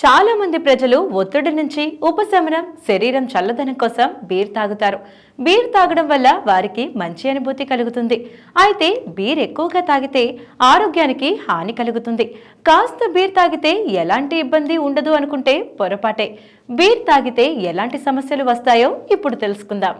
చాలా మంది ప్రజలు ఒత్తిడి నుంచి ఉపశమనం శరీరం చల్లదనం కోసం బీర్ తాగుతారు. బీర్ తాగడం వల్ల వారికి మంచి అనుభూతి కలుగుతుంది. అయితే బీర్ ఎక్కువగా తాగితే ఆరోగ్యానికి హాని కలుగుతుంది. కాస్త బీర్ తాగితే ఎలాంటి ఇబ్బంది ఉండదు అనుకుంటే పొరపాటే. బీర్ తాగితే ఎలాంటి సమస్యలు వస్తాయో ఇప్పుడు తెలుసుకుందాం.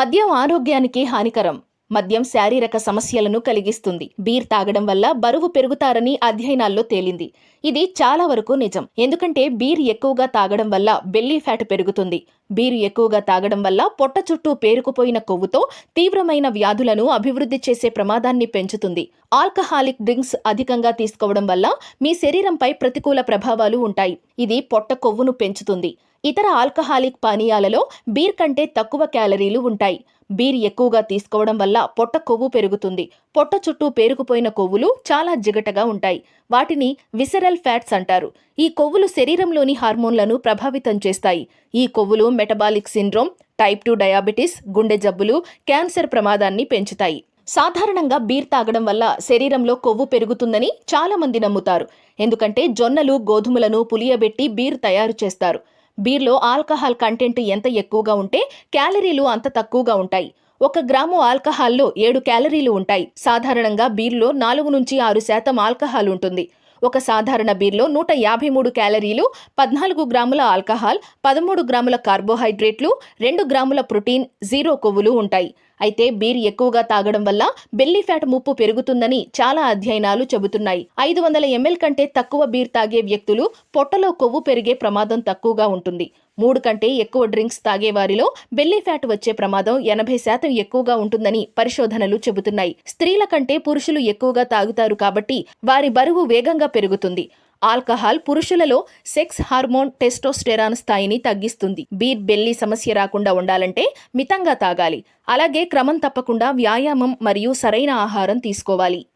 మద్యం ఆరోగ్యానికి హానికరం. మద్యం శారీరక సమస్యలను కలిగిస్తుంది. బీర్ తాగడం వల్ల బరువు పెరుగుతారని అధ్యయనాల్లో తేలింది. ఇది చాలా వరకు నిజం. ఎందుకంటే బీర్ ఎక్కువగా తాగడం వల్ల బెల్లీ ఫ్యాట్ పెరుగుతుంది. బీరు ఎక్కువగా తాగడం వల్ల పొట్ట చుట్టూ పేరుకుపోయిన కొవ్వుతో తీవ్రమైన వ్యాధులను అభివృద్ధి చేసే ప్రమాదాన్ని పెంచుతుంది. ఆల్కహాలిక్ డ్రింక్స్ అధికంగా తీసుకోవడం వల్ల మీ శరీరంపై ప్రతికూల ప్రభావాలు ఉంటాయి. ఇది పొట్ట కొవ్వును పెంచుతుంది. ఇతర ఆల్కహాలిక్ పానీయాలలో బీర్ కంటే తక్కువ క్యాలరీలు ఉంటాయి. బీర్ ఎక్కువగా తీసుకోవడం వల్ల పొట్ట కొవ్వు పెరుగుతుంది. పొట్ట చుట్టూ పేరుకుపోయిన కొవ్వులు చాలా జిగటగా ఉంటాయి. వాటిని విసరల్ ఫ్యాట్స్ అంటారు. ఈ కొవ్వులు శరీరంలోని హార్మోన్లను ప్రభావితం చేస్తాయి. ఈ కొవ్వులు metabolic syndrome type two diabetes గుండె జబ్బులు క్యాన్సర్ ప్రమాదాన్ని పెంచుతాయి. సాధారణంగా బీర్ తాగడం వల్ల శరీరంలో కొవ్వు పెరుగుతుందని చాలామంది నమ్ముతారు. ఎందుకంటే జొన్నలు గోధుమలను పులియబెట్టి బీర్ తయారు చేస్తారు. బీర్లో ఆల్కహాల్ కంటెంట్ ఎంత ఎక్కువగా ఉంటే క్యాలరీలు అంత తక్కువగా ఉంటాయి. ఒక గ్రాము ఆల్కహాల్లో ఏడు క్యాలరీలు ఉంటాయి. సాధారణంగా బీర్లో నాలుగు నుంచి ఆరు శాతం ఆల్కహాల్ ఉంటుంది. ఒక సాధారణ బీర్లో నూట యాభై మూడు క్యాలరీలు పద్నాలుగు గ్రాముల ఆల్కహాల్ పదమూడు గ్రాముల కార్బోహైడ్రేట్లు రెండు గ్రాముల ప్రోటీన్ జీరో కొవ్వులు ఉంటాయి. అయితే బీర్ ఎక్కువగా తాగడం వల్ల బెల్లీ ఫ్యాట్ ముప్పు పెరుగుతుందని చాలా అధ్యయనాలు చెబుతున్నాయి. ఐదు వందల ఎంఎల్ కంటే తక్కువ బీర్ తాగే వ్యక్తులు పొట్టలో కొవ్వు పెరిగే ప్రమాదం తక్కువగా ఉంటుంది. మూడు కంటే ఎక్కువ డ్రింక్స్ తాగే వారిలో బెల్లీ ఫ్యాట్ వచ్చే ప్రమాదం ఎనభై శాతం ఎక్కువగా ఉంటుందని పరిశోధనలు చెబుతున్నాయి. స్త్రీల కంటే పురుషులు ఎక్కువగా తాగుతారు కాబట్టి వారి బరువు వేగంగా పెరుగుతుంది. ఆల్కహాల్ పురుషులలో సెక్స్ హార్మోన్ టెస్టోస్టెరాన్ స్థాయిని తగ్గిస్తుంది. బీర్ బెల్లి సమస్య రాకుండా ఉండాలంటే మితంగా తాగాలి. అలాగే క్రమం తప్పకుండా వ్యాయామం మరియు సరైన ఆహారం తీసుకోవాలి.